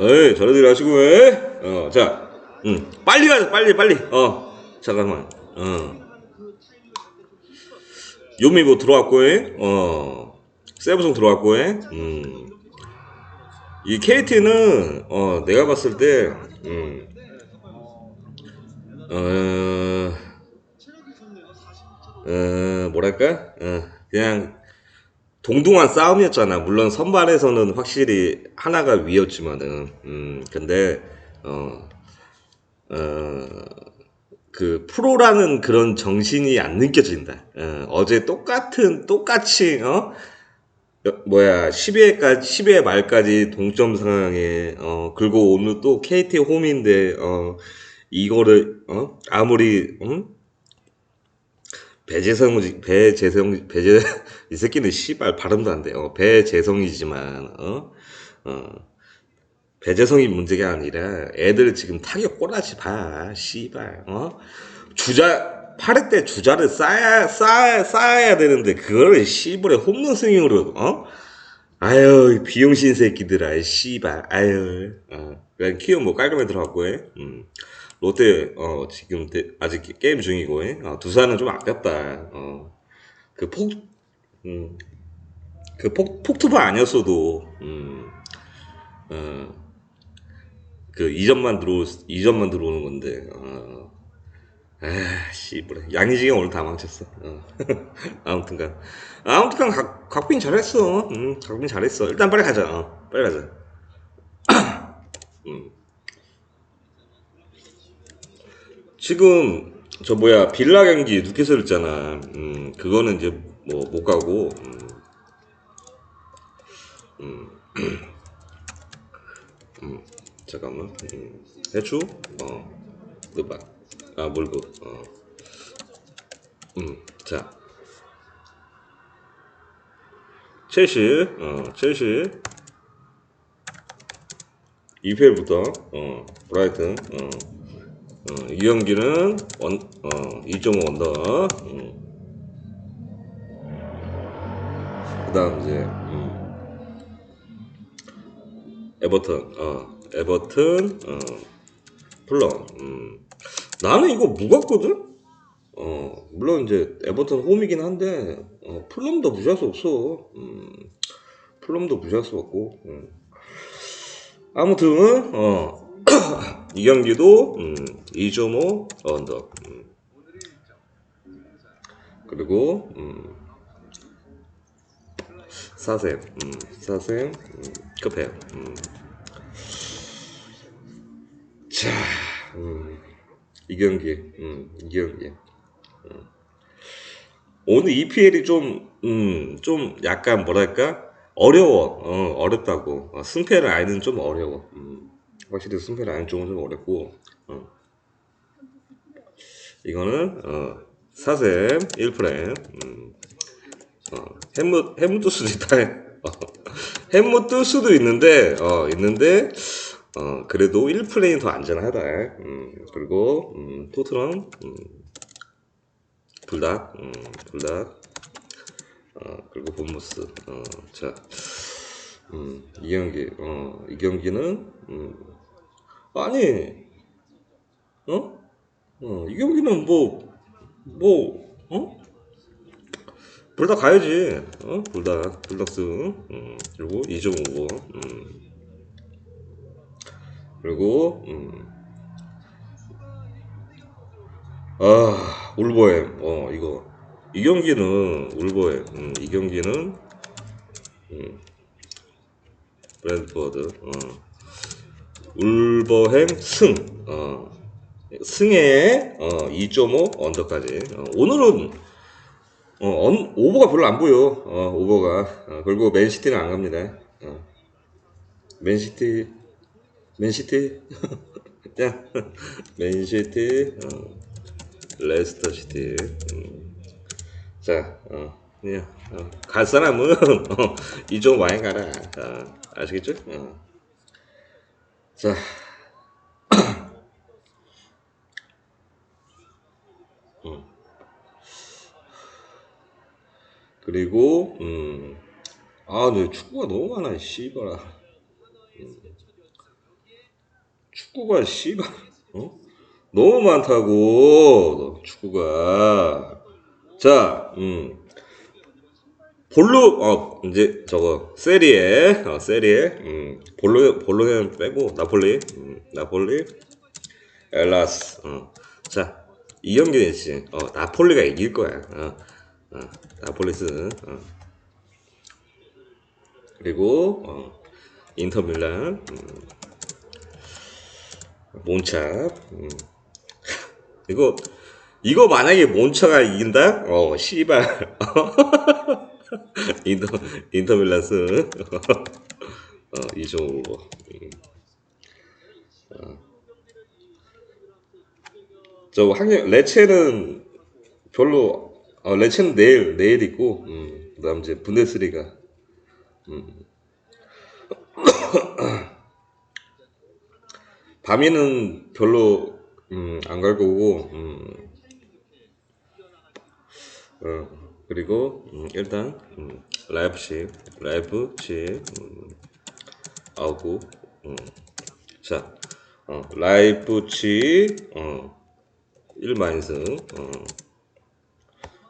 에이, 저러들 하시고, 에? 어, 자, 음, 빨리 가자, 빨리, 빨리. 어, 잠깐만. 어. 요미 뭐 들어왔고, 에? 어, 세부송 들어왔고, 에? 음. 이 KT는, 어, 내가 봤을 때, 음, 어, 어, 뭐랄까? 어, 그냥, 동등한 싸움이었잖아. 물론 선발에서는 확실히 하나가 위였지만은, 음, 근데, 어, 어, 그, 프로라는 그런 정신이 안 느껴진다. 어, 제 똑같은, 똑같이, 어, 여- 뭐야, 10회까지, 10회 말까지 동점 상황에, 어, 그리고 오늘 또 KT 홈인데, 어, 이거를, 어, 아무리, 응? 배재성, 배재성, 배재, 이 새끼는 씨발 발음도 안 돼. 어, 배재성이지만, 어, 어, 배재성이 문제가 아니라 애들 지금 타격 꼬라지 봐. 씨발, 어? 주자, 8회 때 주자를 쌓아야, 쌓아야, 쌓아야 되는데, 그거를 씨발에 홈런 스윙으로, 어? 아유, 이 비용신 새끼들아, 이 씨발, 아유, 어. 그냥 키움 뭐 깔끔하게 들어갔고, 해. 음. 롯데, 어, 지금 대- 아직 게임 중이고, 해. 어, 두산은 좀 아깝다, 어. 그 폭, 음, 그 폭, 폭투바 아니었어도, 음, 어, 그 2점만 들어, 2점만 들어오는 건데, 어, 아, 씨발. 양의지가 오늘 다 망쳤어. 어. 아무튼간. 아무튼간 각, 각빈 잘했어. 음, 각빈 잘했어. 일단 빨리 가자. 어, 빨리 가자. 음. 지금 저 뭐야 빌라 경기 뉴캐슬 있잖아. 음, 그거는 이제 뭐 못 가고. 음, 음, 음, 잠깐만. 음, 해추? 어, 누바. 아, 몰고. 어. 음, 자. 첼시, 어, 첼시. 2회부터, 어, 브라이튼, 어, 어, 이 경기는 원, 어, 2.5 언더. 음. 그 다음 이제, 음. 에버턴, 어, 에버튼, 어, 플럼, 음. 나는 이거 무겁거든? 어, 물론 이제 에버턴 홈이긴 한데, 어, 플럼도 무시할 수 없어. 음, 플럼도 무시할 수 없고, 음. 아무튼, 어, 이 경기도, 음, 2.5 언더. 음. 그리고, 음, 4셈, 음, 4셈, 음, 급해. 음. 자, 음, 이 경기, 음, 이 경기. 음. 오늘 EPL이 좀, 음, 좀 약간 뭐랄까? 어려워. 어, 어렵다고. 어, 승패를 알는 좀 어려워. 음, 확실히 승패를 아는 쪽은 좀 어렵고, 어. 이거는, 어, 4셈, 1프레임, 음, 어, 햄무, 햄무 뜰 수도 있다. 어, 햄무 뜰 수도 있는데, 어, 있는데, 어, 그래도 1플레이는 더 안전하다. 음, 그리고, 음, 토트넘, 음, 불닭, 음, 불닭, 어, 그리고 본무스, 어, 자, 음, 이 경기, 어, 이 경기는, 음, 아니, 어? 어, 이 경기는 뭐, 뭐, 어? 불닭 가야지, 어? 불닭, 불닭스, 음, 그리고 2.5고, 음, 그리고, 음, 아, 울버햄, 어, 이거. 이 경기는, 울버햄, 음, 이 경기는, 음, 브랜드포드, 어, 울버햄 승, 어, 승에, 어, 2.5 언더까지. 어, 오늘은, 어, 언, 오버가 별로 안 보여, 어, 오버가. 어, 그리고 맨시티는 안 갑니다. 어, 맨시티, 맨시티, 야, 맨시티, 어, 레스터 시티. 음. 자, 어, 그냥 어, 갈 사람은 어, 이쪽 많이 가라. 어, 아시겠죠? 어. 자, 그리고 음, 아, 네 축구가 너무 많아, 이 씨발아. 음. 축구가 씨발 어? 너무 많다고 축구가 자, 음. 볼로 어 이제 저거 세리에 어 세리에 음 볼로 볼로는 빼고 나폴리 음, 나폴리 엘라스 어자이 경기는 이제 어 나폴리가 이길 거야 어, 어 나폴리스. 어 그리고 어 인터 밀란. 음, 몬차 음. 이거 이거 만약에 몬차가 이긴다? 어 씨발. 인터 인터 밀란스. 어, 이종으로. 음. 어. 저 학년 레체는 별로 어, 레체는 내일 내일 있고 음, 그다음 이제 분데스리가 밤에는 별로 음, 안 갈 거고 음, 어, 그리고 음, 일단 음, 라이프시 라이프시 음, 아우고 음, 자 어, 라이프치 어, 1 마이너스 어,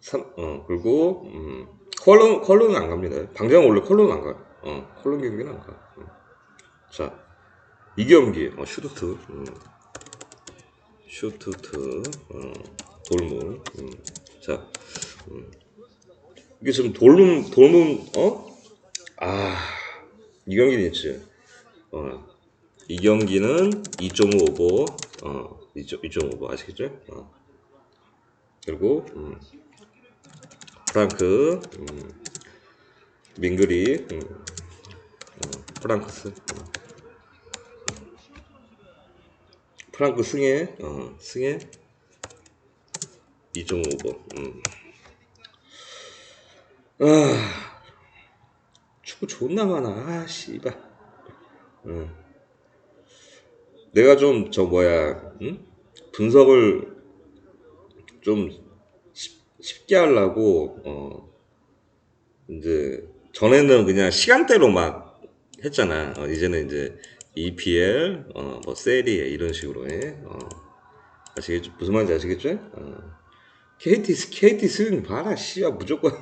3, 어, 그리고 음, 컬론 컬론은 안 갑니다. 방장 원래 컬론 안 가. 어, 컬론 경기는 안 가. 음. 자, 이 경기 어, 슈트트 음. 슈트트 어, 돌문 음. 자 음. 이게 지금 돌문 돌문 어? 아 이 경기는 있지 어. 이 경기는 2.5보 어 2.5보 아시겠죠? 어. 그리고 음. 프랑크 음. 밍그리 음. 어, 프랑크스 음. 프랑크 승혜, 어, 승혜 2.5번. 음. 아, 축구 존나 많아. 아, 씨발. 음. 내가 좀, 저, 뭐야, 음? 분석을 좀 쉽, 쉽게 하려고, 어, 이제, 전에는 그냥 시간대로 막 했잖아. 어, 이제는 이제, EPL, 어, 뭐 세리에 이런 식으로 해. 어. 아시겠죠? 무슨 말인지 아시겠죠? 어. KT KT 수능 봐라 씨발 무조건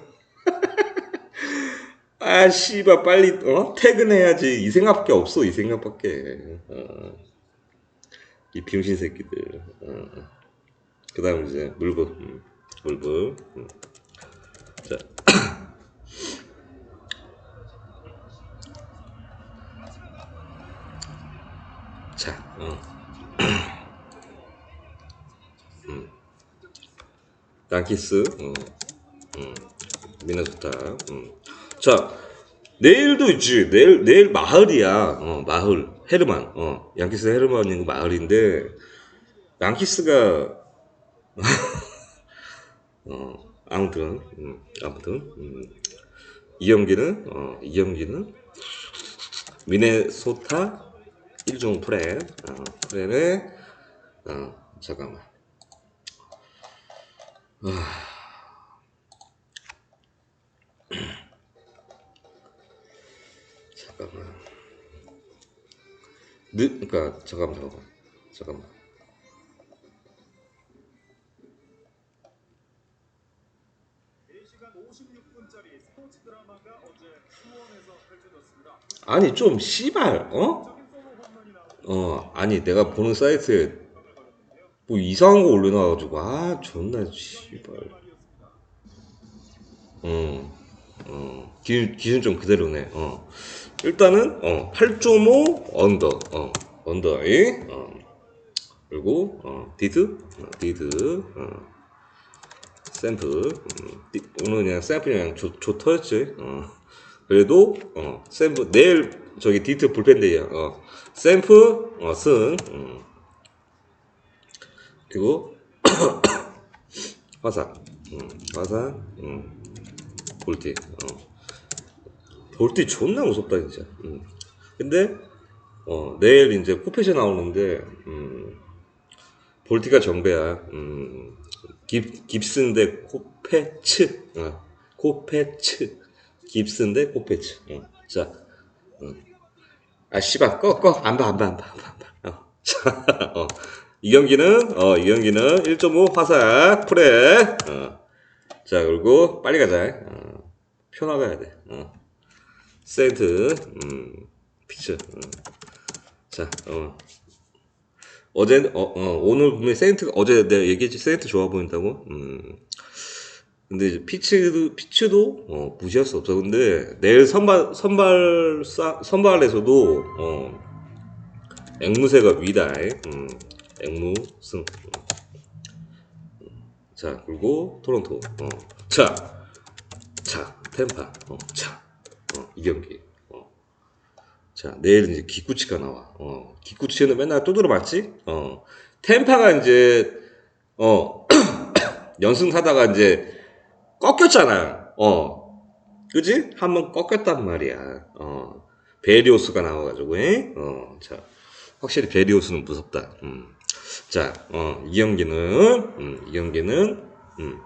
아 씨발 빨리 어 퇴근해야지 이 생각밖에 없어 이 생각밖에 어. 이 병신 새끼들 어. 그다음 이제 물불 음. 물불 음. 자 자, 어. 음. 양키스, 어. 음. 미네소타. 음. 자, 내일도 있지. 내일 내일 마을이야. 어, 마을. 헤르만. 어, 양키스 헤르만인 마을인데 양키스가 어, 아무튼 음, 아무튼 음. 이 경기는 어, 이 경기는 미네소타 1종 프레 어, 프레에 어, 잠깐만 아. 잠깐만 늦 그러니까 잠깐만 잠깐만 잠깐만 아니 좀 씨발 어? 어 아니 내가 보는 사이트에 뭐 이상한 거 올려놔가지고 아 존나 씨발. 어, 어. 기준, 좀 그대로네 어. 일단은 어 8.5 언더 어 언더에 어. 그리고 어 디드 어, 디드 어. 샘플 음, 디- 오늘 그냥 샘플이 그냥 좋, 좋더였지 어 그래도 어 샘플 내일 저기 디트 불펜데이야. 어 샘플 어승 음. 그리고 화상. 음, 화상 음, 볼티 어. 볼티 존나 무섭다 진짜. 음. 근데 어 내일 이제 코페시 나오는데 음, 볼티가 정배야. 음, 깁, 깁슨 대 코페츠. 어, 코페츠 대 코페츠 어. 자 어. 아 씨발 꺼 꺼 안 봐 안 봐 안 봐 안 봐 안 봐. 어. 자, 어, 이 경기는, 어, 이 경기는 1.5 화살, 프레, 어. 자, 그리고 빨리 가자. 어, 표 나가야 돼. 어. 세인트, 음, 피츠. 어. 자, 어. 어제, 어, 어, 오늘 분명히 세인트가, 어제 내가 얘기했지, 세인트 좋아 보인다고? 음. 근데 이제 피츠도, 피츠도, 어, 무시할 수 없어. 근데 내일 선발, 선발, 싸- 선발에서도, 어, 앵무새가 위다. 음, 앵무승. 음. 자, 그리고 토론토. 어. 자, 자, 템파. 어, 자, 어, 이 경기. 어. 자, 내일 이제 기쿠치가 나와. 어, 기쿠치는 맨날 두드려 맞지? 어, 템파가 이제, 어, 연승 하다가 이제 꺾였잖아. 어, 그지? 한번 꺾였단 말이야. 어, 베리오스가 나와가지고, 에? 어, 자, 확실히 베리오스는 무섭다. 음. 자, 어, 이 경기는, 음, 이 경기는, 음,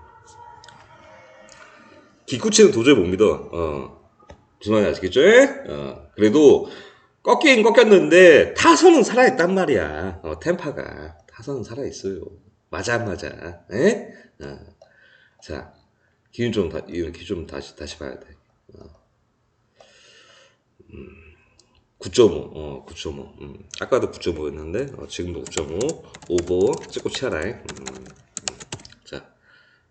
기쿠치는 도저히 못 믿어. 어, 무슨 말인지 아시겠죠? 어, 그래도 꺾긴 꺾였는데 타선은 살아있단 말이야. 어, 템파가 타선은 살아있어요. 맞아 안 맞아? 에? 어. 자, 기준 좀 다, 이렇게 좀 다시 다시 봐야 돼. 어. 음, 9.5, 어, 9.5. 음, 아까도 9.5였는데 어, 지금도 9.5. 오버 찍고 치아라. 음, 음. 자,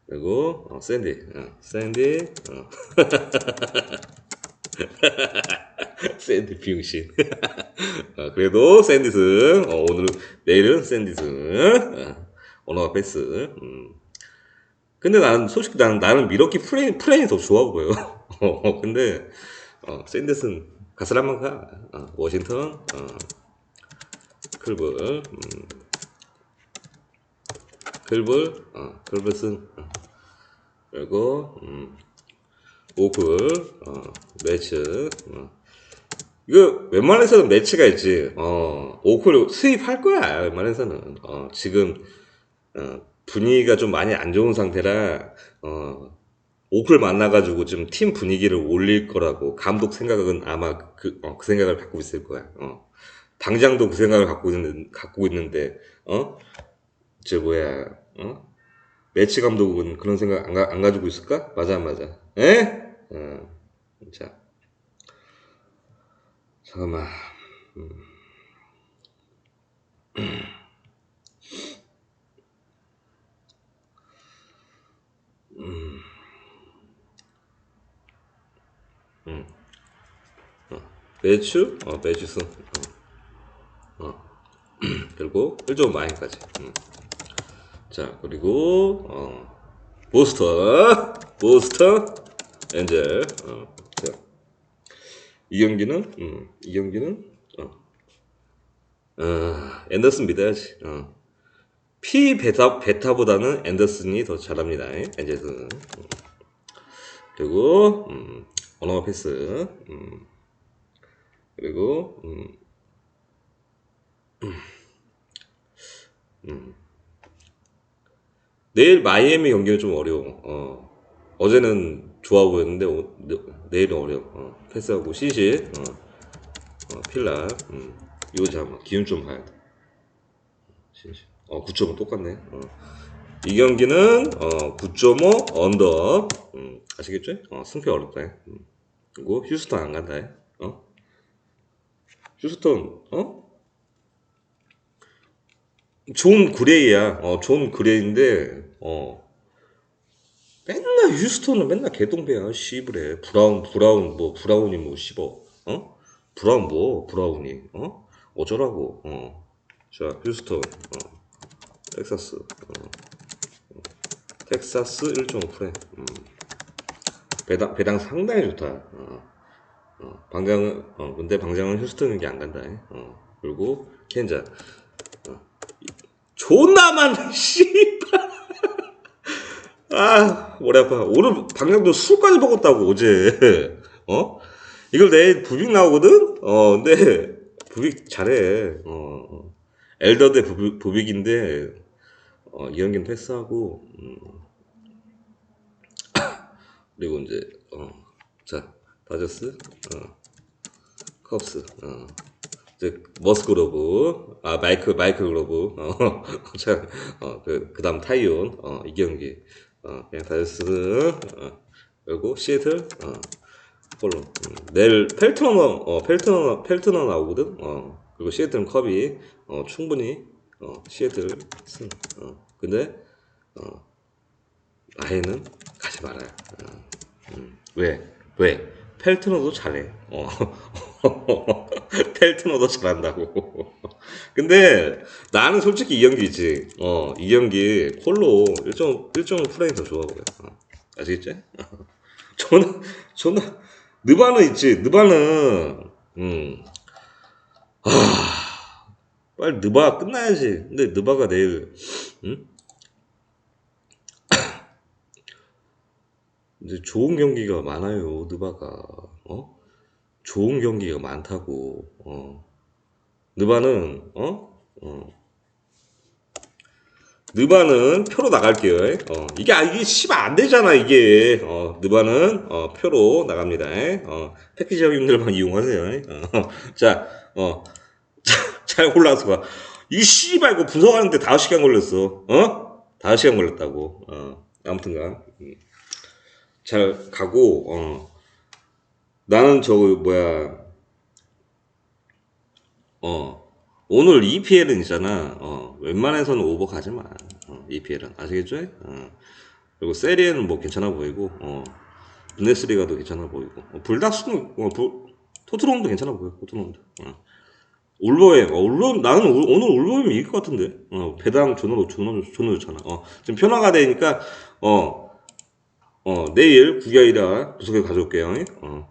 그리고 어, 샌디, 어, 샌디, 어. 샌디 비응신. 어, 그래도 샌디슨 어, 오늘 내일은 샌디슨 어, 언어가 패스. 음. 근데 나는 솔직히 나는 나는 미러키 프레임 프레임이 더 좋아 보여. 어, 근데 어, 샌디슨 가슬 한번 가. 어, 워싱턴 어, 클블 음. 클블 어, 클블슨 어. 그리고 음. 오클 어, 매치 어. 이거 웬만해서는 매치가 있지 어, 오클 수입할 거야 웬만해서는 어, 지금 어, 분위기가 좀 많이 안 좋은 상태라 어, 오클 만나가지고 좀 팀 분위기를 올릴 거라고 감독 생각은 아마 그, 어, 그 생각을 갖고 있을 거야 어. 당장도 그 생각을 갖고 있는 갖고 있는데 어? 저 뭐야 어? 매치 감독은 그런 생각 안, 가, 안 가지고 있을까? 맞아 안 맞아 에? 어, 자 잠깐만 음. 음. 매추? 어, 매추스. 어. 어. 그리고 1조 마인까지. 음. 자, 그리고, 어, 보스터, 보스터, 엔젤. 어. 자, 이 경기는, 음, 이 경기는, 어, 어, 앤더슨 믿어야지. 어. P 베타, 베타보다는 앤더슨이 더 잘합니다. 엔젤은. 음. 그리고, 음, 언어가 패스. 음. 그리고, 음, 음. 내일 마이애미 경기는 좀 어려워. 어. 어제는 좋아 보였는데 오- 내- 내일은 어려워. 어. 패스하고 시시, 어. 어, 필라. 음. 이거 잠깐 기운 좀 봐야 돼. 시시. 어, 9.5 똑같네. 어. 이 경기는 어, 9.5 언더. 음, 아시겠죠? 어, 승패 어렵다. 음. 그리고 휴스턴 안 간다. 어? 휴스턴 어? 존 그레이야. 어, 존 그레이인데, 어, 맨날 휴스턴은 맨날 개동배야. 씨부래. 브라운, 브라운, 뭐, 브라운이 뭐, 씹어. 어? 브라운 뭐, 브라운이. 어? 어쩌라고. 어. 자, 휴스턴. 어. 텍사스. 어. 텍사스 1.5 프레. 음. 배당, 배당 상당히 좋다. 어. 어. 방장은, 어, 근데 방장은 휴스턴인 게안 간다. 어. 그리고 켄자. 존나만 씨발 아 머리 아파 오늘 방장도 술까지 먹었다고 어제 어 이걸 내일 부빅 나오거든 어 근데 부빅 잘해 어 어. 엘더 대 부빅, 부빅인데 어 이현긴 패스하고 음. 그리고 이제 어 자 다저스 어 컵스 어 이제 머스크 로브, 아 마이크 마이크 로브, 어, 자, 어, 그 그 다음 타이온, 어, 이 경기, 어, 그냥 다이어스, 어, 그리고 시애틀, 어, 폴로. 음, 내일 펠트너, 어, 펠트너, 펠트너 나오거든. 어, 그리고 시애틀은 컵이, 어, 충분히, 어, 시애틀 승. 어, 근데, 어, 아예는 가지 말아요. 어, 음, 왜? 왜? 펠트너도 잘해. 어. 펠트너도 잘한다고. 근데 나는 솔직히 이 경기지. 어, 이 경기 콜로 1점 1점 프레임 더 좋아 보여. 어. 아시겠지? 저는 저는 느바는 있지. 느바는 음. 아. 빨리 느바 끝나야지. 근데 느바가 내일 음? 이제 좋은 경기가 많아요. 느바가. 어? 좋은 경기가 많다고. 어. 느바는 어? 어. 느바는 표로 나갈게요. 어. 이게 아 이게 씨발 안 되잖아, 이게. 어. 느바는 어, 표로 나갑니다. 어. 패키지 형님들만 이용하세요. 어. 자, 어. 자, 잘 올라와서 봐. 이 씨발 이거 분석하는데 5시간 걸렸어. 어? 5시간 걸렸다고. 어. 아무튼간. 음. 잘 가고 어. 나는 저거 뭐야. 어. 오늘 EPL은 있잖아. 어. 웬만해서는 오버 가지 마. 어, EPL은. 아시겠죠? 어. 그리고 세리에는 뭐 괜찮아 보이고 어. 분데스리가도 괜찮아 보이고. 어, 불닥스는 어, 불, 토트넘도 괜찮아 보여 토트넘도. 어. 울버햄. 어, 울버 나는 울- 오늘 울버햄이 이길 것 같은데? 어 배당 존나 존나 존나 좋잖아. 어 지금 편화가 되니까 어 어, 내일 구겨이라 구석에 가져올게요. 어,